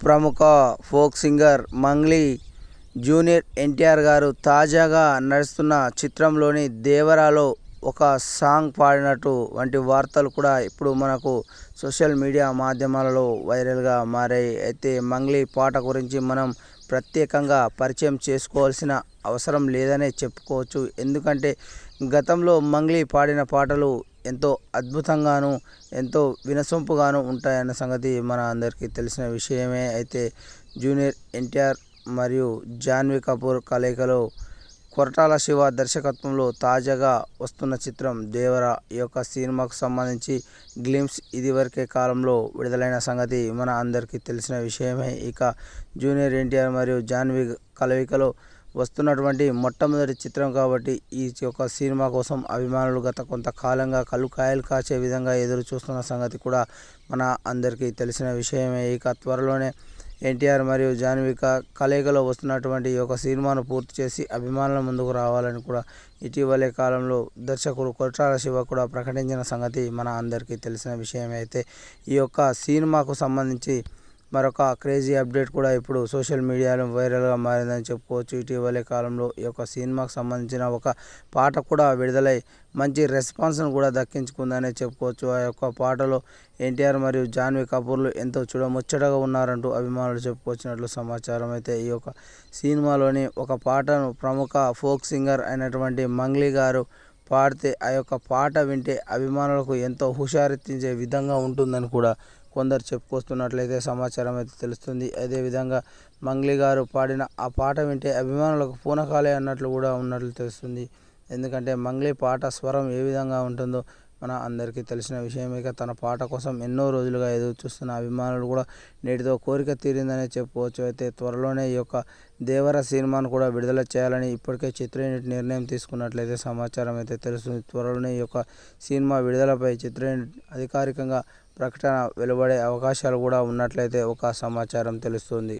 ప్రముఖ folk singer Mangli junior NTR గారు తాజాగా నడుస్తున్న చిత్రంలోని దేవరాలో ఒక సాంగ్ పాడినట్టు వంటి వార్తలు కూడా ఇప్పుడు మనకు సోషల్ మీడియా మాధ్యమాలలో వైరల్గా మారాయి. అయితే మంగ్లీ పాట గురించి మనం ప్రత్యేకంగా పరిచయం చేసుకోవాల్సిన అవసరం లేదనే చెప్పుకోవచ్చు. ఎందుకంటే గతంలో మంగ్లీ పాడిన పాటలు ఎంతో అద్భుతంగాను ఎంతో వినసొంపుగాను ఉంటాయన్న సంగతి మన అందరికీ తెలిసిన విషయమే. అయితే జూనియర్ ఎన్టీఆర్ మరియు జాన్వీ కపూర్ కలయికలో కొరటాల శివ దర్శకత్వంలో తాజాగా వస్తున్న చిత్రం దేవర ఈ యొక్క సినిమాకు సంబంధించి గ్లిమ్స్ ఇదివరకే కాలంలో విడుదలైన సంగతి మన అందరికీ తెలిసిన విషయమే. ఇక జూనియర్ ఎన్టీఆర్ మరియు జాన్వి కలవికలో వస్తున్నటువంటి మొట్టమొదటి చిత్రం కాబట్టి ఈ యొక్క సినిమా కోసం అభిమానులు గత కొంతకాలంగా కళ్ళు కాయలు కాచే విధంగా ఎదురు చూస్తున్న సంగతి కూడా మన అందరికీ తెలిసిన విషయమే. ఇక త్వరలోనే ఎన్టీఆర్ మరియు జాన్విక కలయికలో వస్తున్నటువంటి ఈ యొక్క సినిమాను పూర్తి చేసి అభిమానుల ముందుకు రావాలని కూడా ఇటీవలే కాలంలో దర్శకుడు కొట్రాల శివ కూడా ప్రకటించిన సంగతి మన అందరికీ తెలిసిన విషయం అయితే ఈ యొక్క సినిమాకు సంబంధించి మరొక క్రేజీ అప్డేట్ కూడా ఇప్పుడు సోషల్ మీడియాలో వైరల్గా మారిందని చెప్పుకోవచ్చు. ఇటీవలి కాలంలో ఈ యొక్క సినిమాకు సంబంధించిన ఒక పాట కూడా విడుదలై మంచి రెస్పాన్స్ను కూడా దక్కించుకుందనే చెప్పుకోవచ్చు. ఆ యొక్క పాటలో ఎన్టీఆర్ మరియు జాన్వీ కపూర్లు ఎంతో చూడముచ్చటగా ఉన్నారంటూ అభిమానులు చెప్పుకొచ్చినట్లు సమాచారం. అయితే ఈ యొక్క సినిమాలోని ఒక పాటను ప్రముఖ ఫోక్ సింగర్ అయినటువంటి మంగ్లీ గారు పాడితే ఆ యొక్క పాట వింటే అభిమానులకు ఎంతో హుషారెత్తించే విధంగా ఉంటుందని కూడా కొందరు చెప్పుకొస్తున్నట్లయితే సమాచారం అయితే తెలుస్తుంది. అదేవిధంగా మంగ్లీ గారు పాడిన ఆ పాట వింటే అభిమానులకు పూనకాలే అన్నట్లు కూడా ఉన్నట్లు తెలుస్తుంది. ఎందుకంటే మంగ్లీ పాట స్వరం ఏ విధంగా ఉంటుందో మన అందరికీ తెలిసిన విషయమే తన పాట కోసం ఎన్నో రోజులుగా ఎదురు చూస్తున్న అభిమానులు కూడా నేటితో కోరిక తీరిందనే చెప్పుకోవచ్చు. అయితే త్వరలోనే ఈ యొక్క దేవర సినిమాను కూడా విడుదల చేయాలని ఇప్పటికే చిత్ర యూనిట్ నిర్ణయం తీసుకున్నట్లయితే సమాచారం అయితే తెలుస్తుంది. త్వరలోనే ఈ యొక్క సినిమా విడుదలపై చిత్ర యూనిట్ అధికారికంగా ప్రకటన వెలువడే అవకాశాలు కూడా ఉన్నట్లయితే ఒక సమాచారం తెలుస్తుంది.